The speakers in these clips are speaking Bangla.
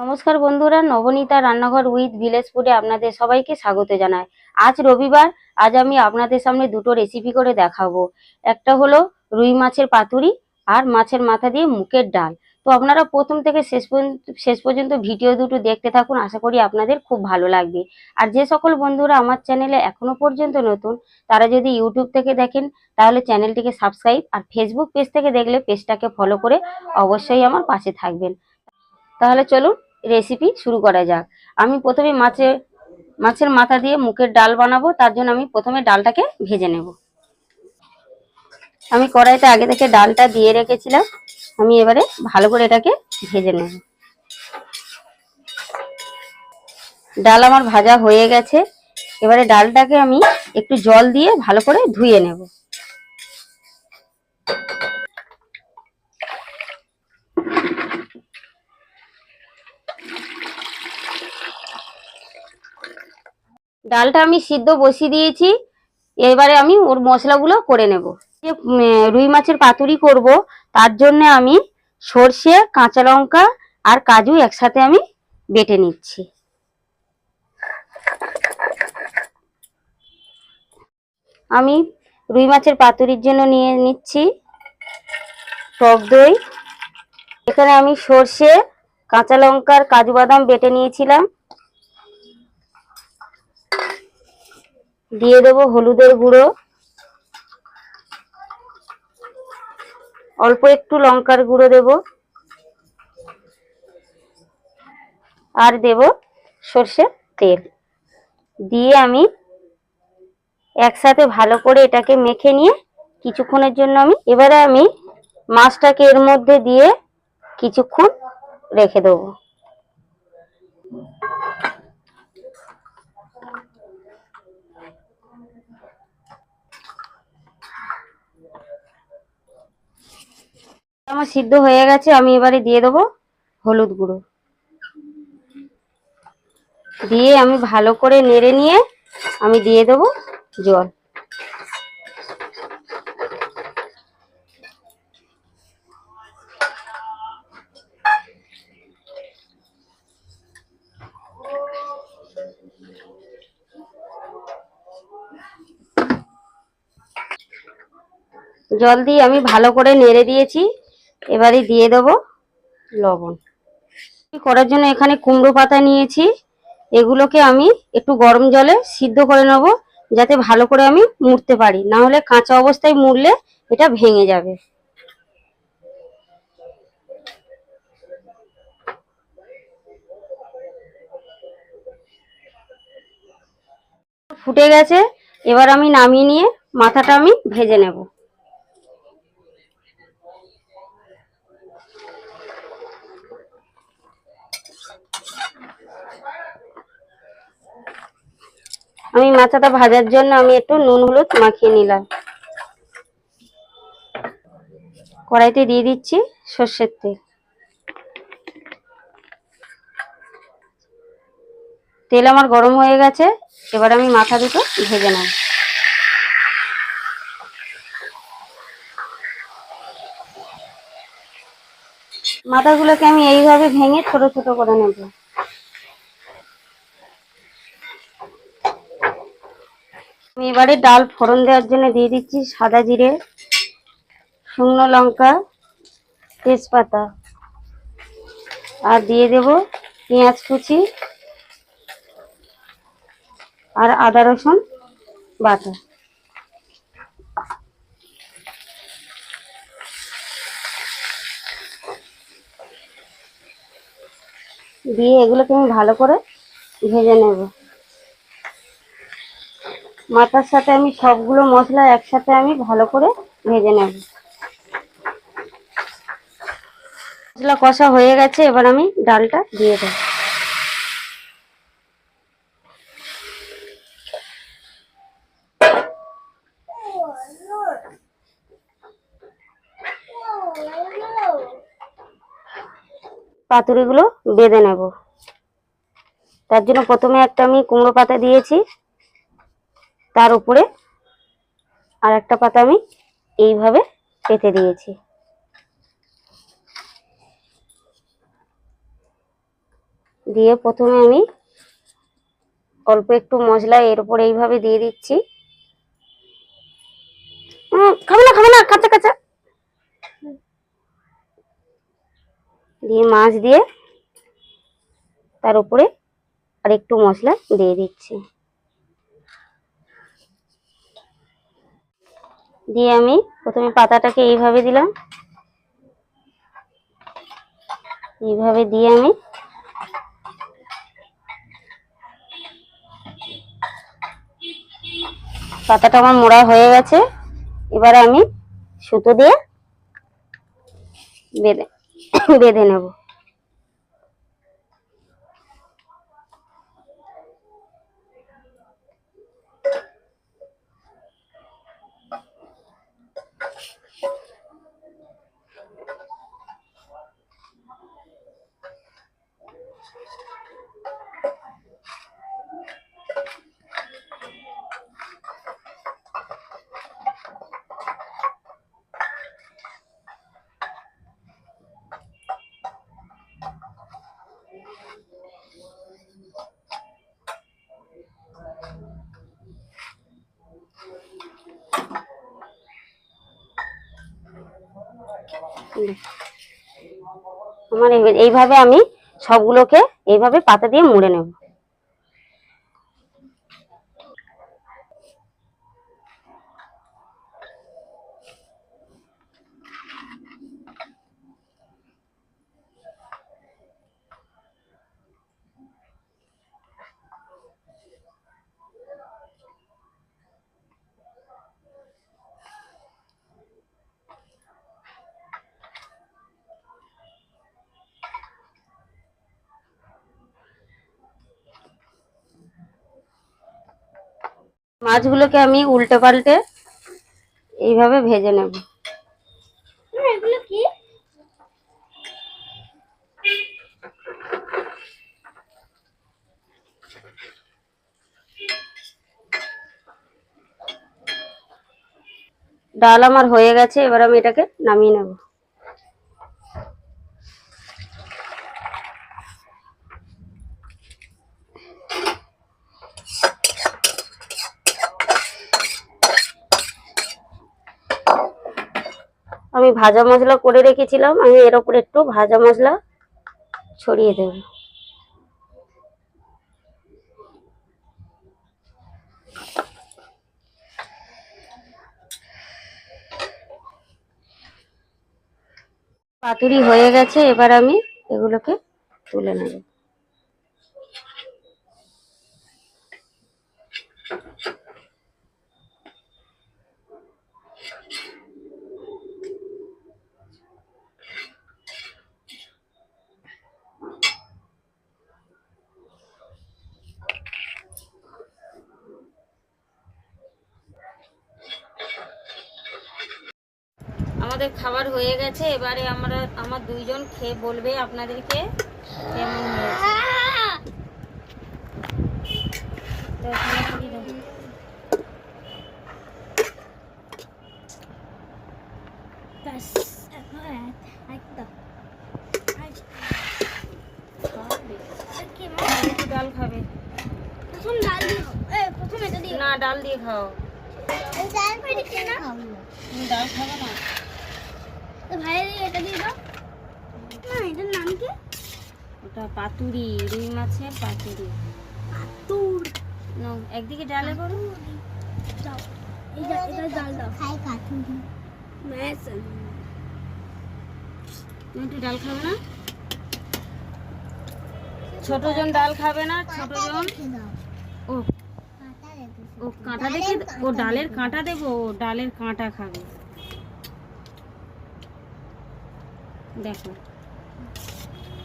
নমস্কার বন্ধুরা, নবনীতা রান্নাঘর উইথ ভিলেজ ফুডে আপনাদের সবাইকে স্বাগত জানাই। আজ রবিবার, আজ আমি আপনাদের সামনে দুটো রেসিপি করে দেখাবো। একটা হলো রুই মাছের পাতুরি আর মাছের মাথা দিয়ে মুখের ডাল। তো আপনারা প্রথম থেকে শেষ পর্যন্ত শেষ পর্যন্ত ভিডিও দুটো দেখতে থাকুন, আশা করি আপনাদের খুব ভালো লাগবে। আর যে সকল বন্ধুরা আমার চ্যানেলে এখনও পর্যন্ত নতুন, তারা যদি ইউটিউব থেকে দেখেন, তাহলে চ্যানেলটিকে সাবস্ক্রাইব আর ফেসবুক পেজ থেকে দেখলে পেজটাকে ফলো করে অবশ্যই আমার পাশে থাকবেন। তাহলে চলুন রেসিপি শুরু করা যাক। আমি প্রথমে মাছের মাছের মাথা দিয়ে মুখের ডাল বানাবো, তার জন্য আমি প্রথমে ডালটাকে ভেজে নেব। আমি কড়াইতে আগে থেকে ডালটা দিয়ে রেখেছিলাম, আমি এবারে ভালো করে এটাকে ভেজে নেব। ডাল আমার ভাজা হয়ে গেছে, এবারে ডালটাকে আমি একটু জল দিয়ে ভালো করে ধুয়ে নেব। ডালটা আমি সিদ্ধ বসিয়ে দিয়েছি। এবারে আমি ওর মশলাগুলো করে নেব। যে রুই মাছের পাতুরি করব, তার জন্য আমি সর্ষে, কাঁচা লঙ্কা আর কাজু একসাথে আমি বেটে নিচ্ছি। আমি রুই মাছের পাতুরির জন্য নিয়ে নিচ্ছি টক দই। এখানে আমি সর্ষে, কাঁচা লঙ্কার কাজু বাদাম বেটে নিয়েছিলাম। দিয়ে দেবো হলুদের গুঁড়ো। অল্প একটু লঙ্কার গুঁড়ো দেব। আর দেব সর্ষের তেল। দিয়ে আমি একসাথে ভালো করে এটাকে মেখে নিয়ে কিছুক্ষণের জন্য আমি এবারে আমি মাছটাকে এর মধ্যে দিয়ে কিছুক্ষণ রেখে দেবো। আমার সিদ্ধ হয়ে গেছে, আমি এবারে দিয়ে দেবো হলুদ গুঁড়ো। দিয়ে আমি ভালো করে নেড়ে নিয়ে আমি দিয়ে দেবো জল। জল দিয়ে আমি ভালো করে নেড়ে দিয়েছি। এবারে দিয়ে দেবো লবণ। করার জন্য এখানে কুমড়ো পাতা নিয়েছি। এগুলোকে আমি একটু গরম জলে সিদ্ধ করে নেব যাতে ভালো করে আমি মুড়তে পারি। না হলে কাঁচা অবস্থায় মুড়লে এটা ভেঙে যাবে। ফুটে গেছে এবার আমি নামিয়ে নিয়ে মাথাটা আমি ভেজে নেব। আমি মাথাটা ভাজার জন্য আমি একটু নুন হলুদ মাখিয়ে নিলাম। কড়াইতে দিয়ে দিচ্ছি সর্ষের তেল। তেল আমার গরম হয়ে গেছে, এবার আমি মাথা দুটো ভেজে নেব। মাথাগুলোকে আমি এইভাবে ভেঙে ছোট ছোট করে নেব। এবারে ডাল ফোড়ন দেওয়ার জন্য দিয়ে দিচ্ছি সাদা জিরে, শুকনো লঙ্কা, তেজপাতা। আর দিয়ে দেব পেঁয়াজ কুচি আর আদা রসুন বাটা। দিয়ে এগুলোকে আমি ভালো করে ভেজে নেব। মাথার সাথে আমি সবগুলো মশলা একসাথে আমি ভালো করে ভেজে নেব। মশলা কষা হয়ে গেছে, এবার আমি ডালটা দিয়ে দেব। পাতুরিগুলো বেঁধে নেব। তার জন্য প্রথমে একটা আমি কুমড়ো পাতা দিয়েছি। তার উপরে আর একটা পাতা আমি এইভাবে পেতে দিয়েছি। দিয়ে প্রথমে আমি অল্প একটু মশলা এর উপরে এইভাবে দিয়ে দিচ্ছি। খাবে না খাবে না, কাঁচা কাঁচা। দিয়ে মাছ দিয়ে তার উপরে আর একটু মশলা দিয়ে দিচ্ছি। দিয়ে আমি প্রথমে পাতাটাকে এইভাবে দিলাম। এইভাবে দিয়ে আমি পাতাটা আমার মোড়া হয়ে গেছে। এবারে আমি সুতো দিয়ে বেঁধে বেঁধে নেব। আমার এই- এইভাবে আমি সবগুলোকে এইভাবে পাতা দিয়ে মুড়ে নেব। মাছগুলোকে আমি উল্টে পাল্টে এইভাবে ভেজে নেব। এগুলো কি? ডাল আমার হয়ে গেছে এবার আমি এটাকে নামিয়ে নেব। আমি ভাজা মশলা করে রেখেছিলাম, আমি এর উপর একটু ভাজা মশলা ছড়িয়ে দেব। পাতুরি হয়ে গেছে, এবার আমি এগুলোকে তুলে নেব। আমাদের খাবার হয়ে গেছে এবারে আমরা আমার দুইজন খেয়ে বলবে আপনাদেরকে কেমন হয়েছে। ডাল খাবে। প্রথম ডাল প্রথম দিও না ডাল দিয়ে খাও। ডাল খাবে না? তো ভাই এটা দিয়ে দাও। না এটার নাম কি? ওটা পাতুরি রুই মাছের পাতুরি। একদিকে ডালে করো। দাও এটা এটা ডাল দাও। খাই কাটুরি ম্যাস তুমি একটু ডাল খাবে না? ছোট জন ডাল খাবে না ছোট জন? ও। ও কাঁটা দেখে ও ডালের কাঁটা দেবো ও ডালের কাঁটা খাবে। দেখো।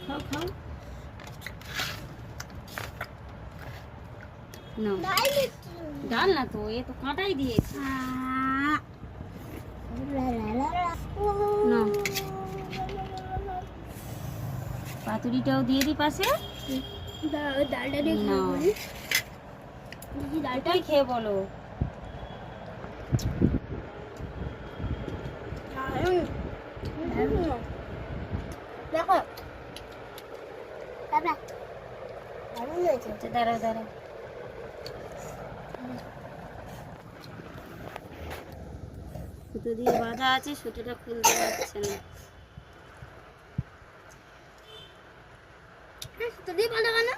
খাও খাও। ডাল না তো এ তো কাঁটাই দিয়েছে। পাতুরিটাও দিয়ে দি পাশে। ডালটা দিয়ে না। খাব দেখি ডালটা। এটাই দেখো। দারুণ হয়েছে। আচ্ছা দাঁড়াও দাঁড়াও। সুতো দিয়ে বাঁধা আছে সুতোটা খুলতে পারছে না। হ্যাঁ সুতো দিয়ে ভালো কেন?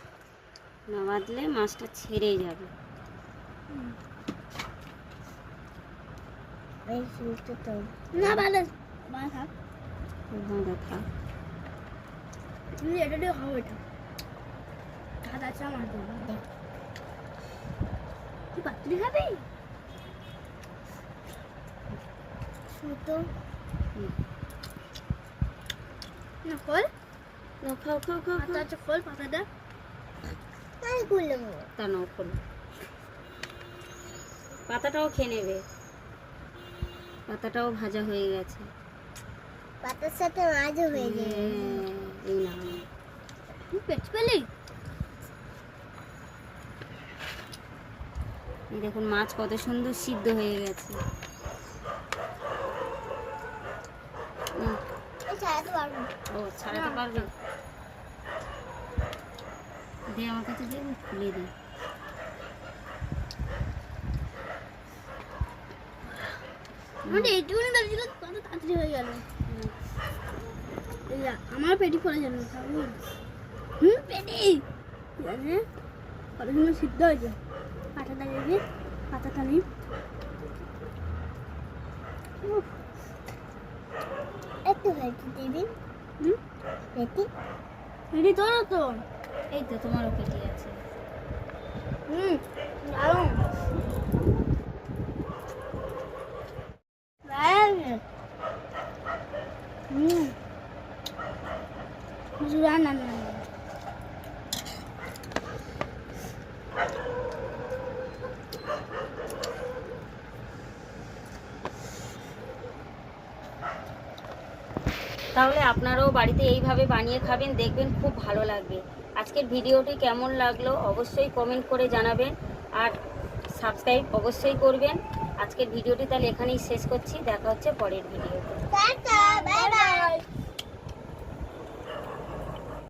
না বাঁধলে মাছটা ছেড়ে যাবে। না ভালো বাঁধা থাক। তুমি এটা দিয়ে খাও এটা। কাজ আছে আমার তো তুই পাতুরি খাবি? সুতো। হুম। না খোল। না খাও খাও খাও খাও আছে খোল পাতাটা আমি খুললে তা নাও খোলো। পাতাটাও খেয়ে নেবে। পাতাটাও ভাজা হয়ে গেছে। পাতার সাথে মাছও হয়ে হ্যাঁ, না তুই পেট পেলি দেখুন মাছ কত সুন্দর সিদ্ধ হয়ে গেছে। ও ছাড়াতে পারবে। দে আমার কাছে দে খুলে এইটুকুনি কত তাড়াতাড়ি হয়ে গেল। আমার পেটি পড়ে যাবে হুম, পেটি? জানে কত সুন্দর সিদ্ধ হয়েছে? পাতাটা দেখি, পাতাটা নেই। একটু হয়েছে দিবি। পেটি? পেটি তোর তো। এই তো তোমারও পেটি আছে। হুম, দারুণ। হুম। না তাহলে আপনারাও বাড়িতে এইভাবে বানিয়ে খাবেন দেখবেন খুব ভালো লাগবে। আজকের ভিডিওটি কেমন লাগল অবশ্যই কমেন্ট করে জানাবেন আর সাবস্ক্রাইব অবশ্যই করবেন। আজকের ভিডিওটি তাহলে এখানেই শেষ করছি দেখা হচ্ছে পরের ভিডিওতে।